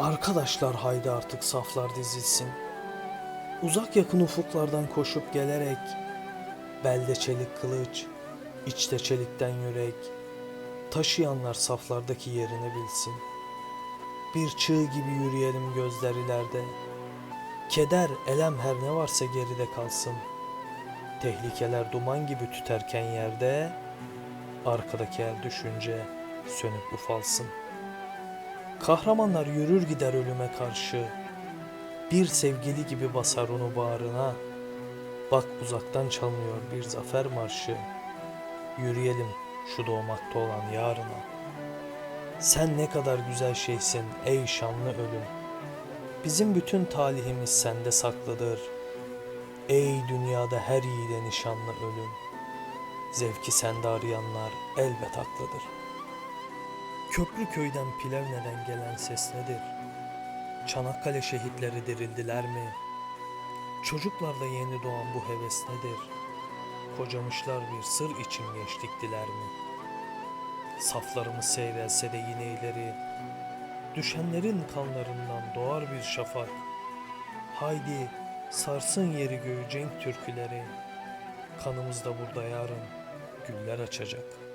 Arkadaşlar haydi artık saflar dizilsin. Uzak yakın ufuklardan koşup gelerek belde çelik kılıç, içte çelikten yürek, taşıyanlar saflardaki yerini bilsin. Bir çığ gibi yürüyelim gözler ileride. Keder, elem her ne varsa geride kalsın. Tehlikeler duman gibi tüterken yerde, arkadaki el düşünce sönüp ufalsın. Kahramanlar yürür gider ölüme karşı. Bir sevgili gibi basar onu bağrına. Bak uzaktan çalınıyor bir zafer marşı. Yürüyelim şu doğmakta olan yarına. Sen ne kadar güzel şeysin ey şanlı ölüm. Bizim bütün talihimiz sende saklıdır. Ey dünyada her yiğide nişanlı ölüm. Zevki sende arayanlar elbet haklıdır. Köprü köyden Plevne'den gelen ses nedir? Çanakkale şehitleri dirildiler mi? Çocuklarda yeni doğan bu heves nedir? Kocamışlar bir sır için genç diktiler mi? Saflarımız seyrelse de yine ileri, Düşenlerin kanlarından doğar bir şafak. Haydi sarsın yeri göğü cenk türküleri, Kanımız da burada yarın güller açacak.''